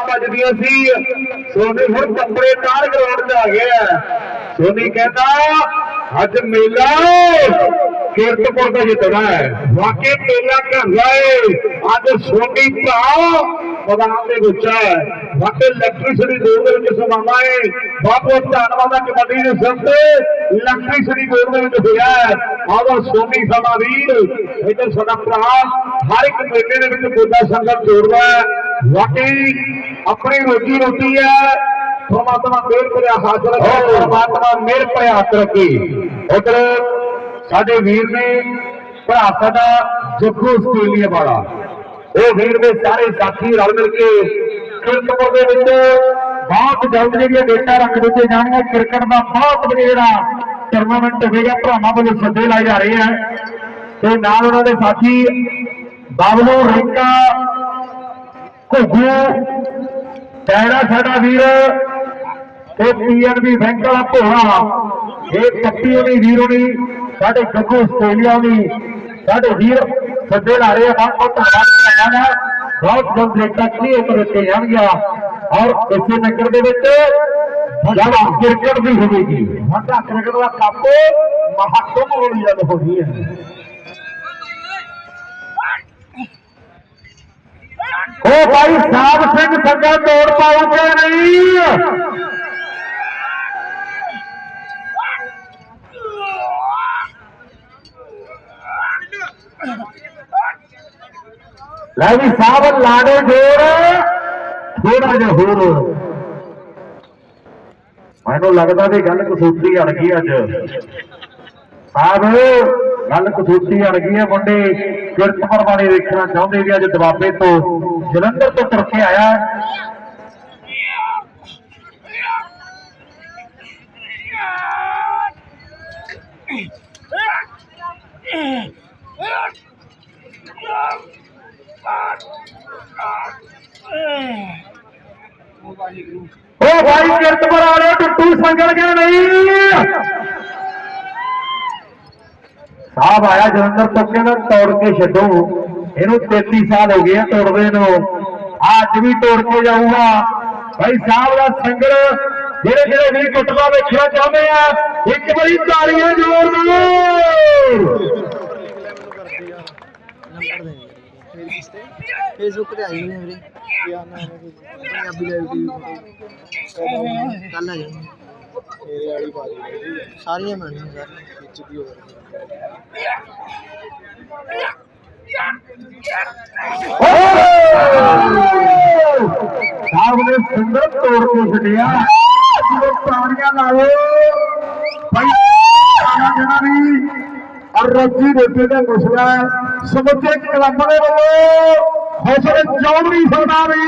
ਵੱਜਦੀਆਂ ਸੀ। ਸੋਨੀ ਹੁਣ ਕੱਪੜੇ ਤਾਰ ਗਰਾਊਂਡ 'ਚ ਆ ਗਿਆ ਸੋਨੀ ਕਹਿੰਦਾ, ਅੱਜ ਮੇਲਾ ਕੀਰਤਪੁਰ ਦਾ ਜਿੱਤਣਾ ਹੈ। ਵਾਕਈ ਮੇਲਾ ਘੰਗਾ ਏ। ਅੱਜ ਸੋਨੀ ਭਰਾ ਮੈਦਾਨ ਦੇ ਵਿੱਚ ਹੈ। ਵਾਕਈ ਇਲੈਕਟ੍ਰਿਸਿਟੀ ਗੋਲ ਦੇ ਵਿੱਚ ਸਮਾਨਾ ਏ। ਬਹੁਤ ਬਹੁਤ ਧੰਨਵਾਦ ਹੈ ਕਬੱਡੀ ਦੇ ਸਿਰ ਤੇ ਇਲੈਕਟ੍ਰਿਸਿਟੀ ਬੋਰਡ ਦੇ ਵਿੱਚ ਹੋਇਆ ਹੈ। ਆਵਾ ਸੋਨੀ ਸਾਡਾ ਵੀਰ ਇੱਧਰ ਸਾਡਾ ਭਰਾ ਹਰ ਇੱਕ ਮੇਲੇ ਦੇ ਵਿੱਚ ਗੋਡਾ ਸੰਗਤ ਜੋੜਦਾ ਹੈ। ਆਪਣੀ ਰੋਜੀ ਰੋਟੀ ਹੈ। ਪਰਮਾਤਮਾ ਮਿਹਰ ਭਰਿਆ ਹਾਜ਼ਰ ਹੈ। ਪਰਮਾਤਮਾ ਮਿਹਰ ਭਰਿਆ ਹੱਥ ਰੱਖੀ ਉਧਰ ਸਾਡੇ ਵੀਰ ਨੇ ਭਰਾ ਸਾਡਾ ਜੱਗੂ ਆਸਟ੍ਰੇਲੀਆ ਵਾਲਾ। ਉਹ ਵੀਰ ਦੇ ਸਾਰੇ ਸਾਥੀ ਰਲ ਮਿਲ ਕੇ ਕਿਰਕਪੁਰ ਦੇ ਵਿੱਚ ਬਹੁਤ ਜਲਦ ਜਿਹੜੀਆਂ ਡੇਟਾ ਰੱਖ ਦਿੱਤੇ ਜਾਣਗੇ ਕ੍ਰਿਕਟ ਦਾ ਬਹੁਤ ਵਧੀਆ ਜਿਹੜਾ ਟੂਰਨਾਮੈਂਟ ਹੋਵੇਗਾ ਭਰਾਵਾਂ ਵੱਲੋਂ ਸੱਦੇ ਲਾਏ ਜਾ ਰਹੇ ਆ। ਤੇ ਨਾਲ ਉਹਨਾਂ ਦੇ ਸਾਥੀ ਬਾਬਲੂ ਰਿੰਕਾ ਘੁੱਗੂ। ਡੈਰਾ ਸਾਡਾ ਵੀਰ ਤੇ ਪੀਐਨਬੀ ਬੈਂਕ ਵਾਲਾ ਭੋਲਾ। ਇਹ ਪੱਟੀ ਹੋਣੀ ਵੀਰ ਹੋਣੀ ਸਾਡੇ ਗੱਗੂ ਆਸਟ੍ਰੇਲੀਆ ਹੋਣੀ ਸਾਡੇ ਵੀਰ ਸੱਦੇ ਲਾ ਰਹੇ ਆ, ਬਹੁਤ ਬਹੁਤ ਧੰਨਵਾਦ ਕਰਾਂਗਾ ਦਾ। ਬਹੁਤ ਜਲਦ ਰੇਟਾ ਕਲੀਅਰ ਕਰ ਦਿੱਤੇ ਔਰ ਇਸੇ ਨਗਰ ਦੇ ਵਿੱਚ ਜਦ ਕ੍ਰਿਕਟ ਵੀ ਹੋਵੇਗੀ। ਵੱਡਾ ਕ੍ਰਿਕਟ ਦਾ ਕੱਪ ਮਹੱਤਵ ਹੋਣੀ ਜਦ ਹੋਣੀ ਹੈ ਉਹ ਭਾਈ ਸਾਹਿਬ ਸਿੰਘ ਸੱਗਾ ਤੋੜ ਪਾਉਂਦੇ ਨਹੀਂ। ਲੈ ਵੀ ਸਾਹਿਬ ਲਾੜੇ ਜੋਰ ਥੋੜਾ ਜਿਹਾ ਹੋਰ। ਮੈਨੂੰ ਲੱਗਦਾ ਵੀ ਗੱਲ ਕਸੂਤੀ ਅੜ ਗਈ ਅੱਜ। ਸਾਹਿਬ ਗੱਲ ਕਸੂਤੀ ਅੜ ਗਈ ਹੈ ਮੁੰਡੇ। ਕਿਰਤਪੁਰ ਵਾਲੇ ਵੇਖਣਾ ਚਾਹੁੰਦੇ ਵੀ ਅੱਜ ਦਬਾਬੇ ਤੋਂ ਜਲੰਧਰ ਤੋਂ ਤੁਰ ਕੇ ਆਇਆ। ਉਹ ਭਾਈ ਕਿਰਤਪੁਰ ਵਾਲੇ ਟੁੱਟੂ ਸੰਗਲ ਕੇ ਨਹੀਂ। ਸਾਹਿਬ ਆਇਆ ਜਲੰਧਰ ਤੋਂ ਕਹਿੰਦਾ ਤੋੜ ਕੇ ਛੱਡੋ। ਇਹਨੂੰ 33 ਸਾਲ ਹੋ ਗਏ ਆ ਤੋੜਦੇ ਨੂੰ। ਅੱਜ ਵੀ ਤੋੜ ਕੇ ਜਾਊਗਾ। ਭਾਈ ਸਾਹਿਬ ਦਾ ਸੰਗਲ ਜਿਹੜੇ ਜਿਹੜੇ ਵੀ ਕੁੱਟਦਾ ਵੇਖਣਾ ਚਾਹੁੰਦੇ ਆ, ਇੱਕ ਵਾਰੀ ਤਾੜੀਆਂ ਜ਼ੋਰ ਦਿਓ ਫੇਸਬੁੱਕ ਤੇ ਆਈ ਨਹੀਂ ਵੀਰੇ। ਯਾਰ ਨਾ ਪੰਜਾਬੀ ਲਾਈਵ ਟੀਵੀ ਕੱਲ ਆ। ਜਾਣੀ ਮੇਰੇ ਵਾਲੀ ਪਾ ਸਾਰੀਆਂ ਬਣਨੀਆਂ ਸਰ, ਵਿੱਚ ਦੀ ਹੋਰ ਸਾਹਿਬ ਨੇ ਸੁੰਦਰ ਤੋੜ ਕੇ ਛੱਡਿਆ। ਜਦੋਂ ਤਾੜੀਆਂ ਲਾਓ ਭਾਈ ਆਣਾ ਜਣਾ ਵੀ ਔਰ ਰੋਜੀ ਰੋਟੀ ਦਾ ਮਸਲਾ ਸਮੁੱਚੇ ਕਲੱਬ ਦੇ ਵੱਲੋਂ, ਹੌਸਲੇ ਚੌਧਰੀ ਸਰਦਾਰ ਵੀ।